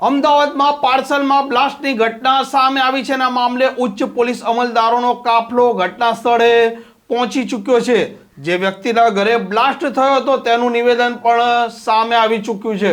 અમદાવાદમાં પાર્સલમાં બ્લાસ્ટની ઘટના સામે આવી છે આ મામલે ઉચ્ચ પોલીસ અમલદારોનો કાફલો ઘટના સ્થળે પહોંચી ચૂક્યો છે. જે વ્યક્તિના ઘરે બ્લાસ્ટ થયો હતો તેનું નિવેદન પણ સામે આવી ચૂક્યું છે.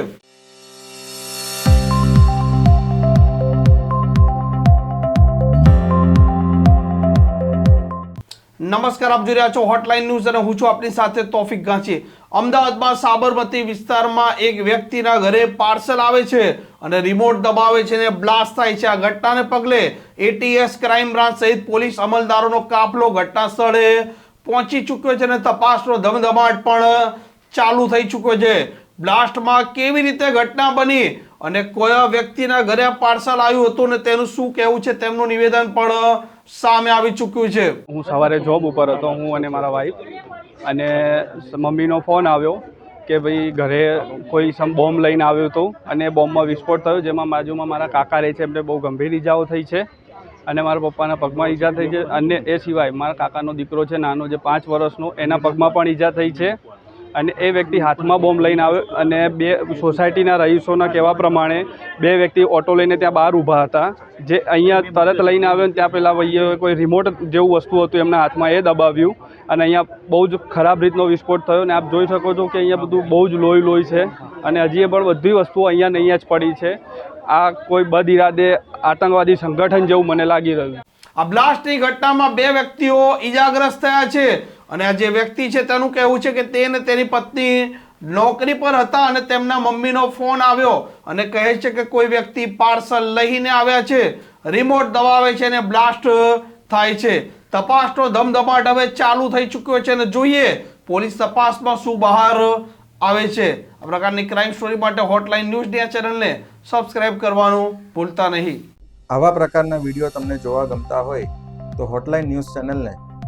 નમસ્કાર, આપ જોઈ રહ્યા છો હોટલાઇન ન્યૂઝ અને હું છું આપની સાથે તોફિક ગાંચી અમદાવાદમાં સાબરમતી વિસ્તારમાં એક વ્યક્તિના ઘરે પાર્સલ આવે છે અને રિમોટ દબાવે છે અને બ્લાસ્ટ થાય છે. આ ઘટનાને પગલે એટીએસ ક્રાઇમ બ્રાન્ચ સહિત પોલીસ અમલદારોનો કાફલો ઘટના સ્થળે પહોંચી ચૂક્યો છે અને તપાસનો ધમધમાટ પણ ચાલુ થઈ ચૂક્યો છે. બ્લાસ્ટમાં કેવી રીતે ઘટના બની અને કયા વ્યક્તિના ઘરે પાર્સલ આવ્યું હતું ને તેનું શું કહેવું છે તેમનું નિવેદન પણ સામે આવી ચૂક્યું છે. હું સવારે જોબ ઉપર હતો, હું અને મારા વાઈફ અને મમ્મીનો ફોન આવ્યો કે ભાઈ ઘરે કોઈ સમ બોમ્બ લઈને આવ્યું હતું અને બોમ્બમાં વિસ્ફોટ થયો, જેમાં બાજુમાં મારા કાકા રહે છે, એમને બહુ ગંભીર ઈજાઓ થઈ છે. અને મારા પપ્પાના પગમાં ઈજા થઈ છે. અને એ સિવાય મારા કાકાનો દીકરો છે, નાનો, જે પાંચ વર્ષનો, એના પગમાં પણ ઈજા થઈ છે. અને એ વ્યક્તિ હાથમાં બોમ્બ લઈને આવ્યો અને બે સોસાયટીના રહીશોના કહેવા પ્રમાણે બે વ્યક્તિ ઓટો લઈને ત્યાં બહાર ઊભા હતા. જે અહીંયા તરત લઈને આવ્યો ને ત્યાં પેલા ભાઈએ કોઈ રિમોટ જેવું વસ્તુ હતું એમના હાથમાં એ દબાવ્યું. અને અહીંયા બહુ જ ખરાબ રીતનો વિસ્ફોટ થયો ને આપ જોઈ શકો છો કે અહીંયા બધું બહુ જ લોહી લોહી છે અને હજી પણ બધી વસ્તુઓ અહીંયા ને અહીંયા જ પડી છે. આ કોઈ બદ ઇરાદે આતંકવાદી સંગઠન જેવું મને લાગી રહ્યું. આ બ્લાસ્ટની ઘટનામાં બે વ્યક્તિઓ ઈજાગ્રસ્ત થયા છે. અને આ જે વ્યક્તિ છે તેનું કહેવું છે કે તે ને તેની પત્ની નોકરી પર હતા અને તેમના મમ્મીનો ફોન આવ્યો અને કહે છે કે કોઈ વ્યક્તિ પાર્સલ લઈને આવ્યા છે, રિમોટ દબાવે છે અને બ્લાસ્ટ થાય છે. તપાસનો ધમધમાટ હવે ચાલુ થઈ ચૂક્યો છે અને જોઈએ પોલીસ તપાસમાં શું બહાર આવે છે. આ પ્રકારની ક્રાઇમ સ્ટોરી માટે હોટલાઇન ન્યૂઝ આ ચેનલને સબસ્ક્રાઇબ કરવાનું ભૂલતા નહીં. આવા પ્રકારના વીડિયો તમને જોવા ગમતા હોય તો હોટલાઇન ન્યૂઝ ચેનલને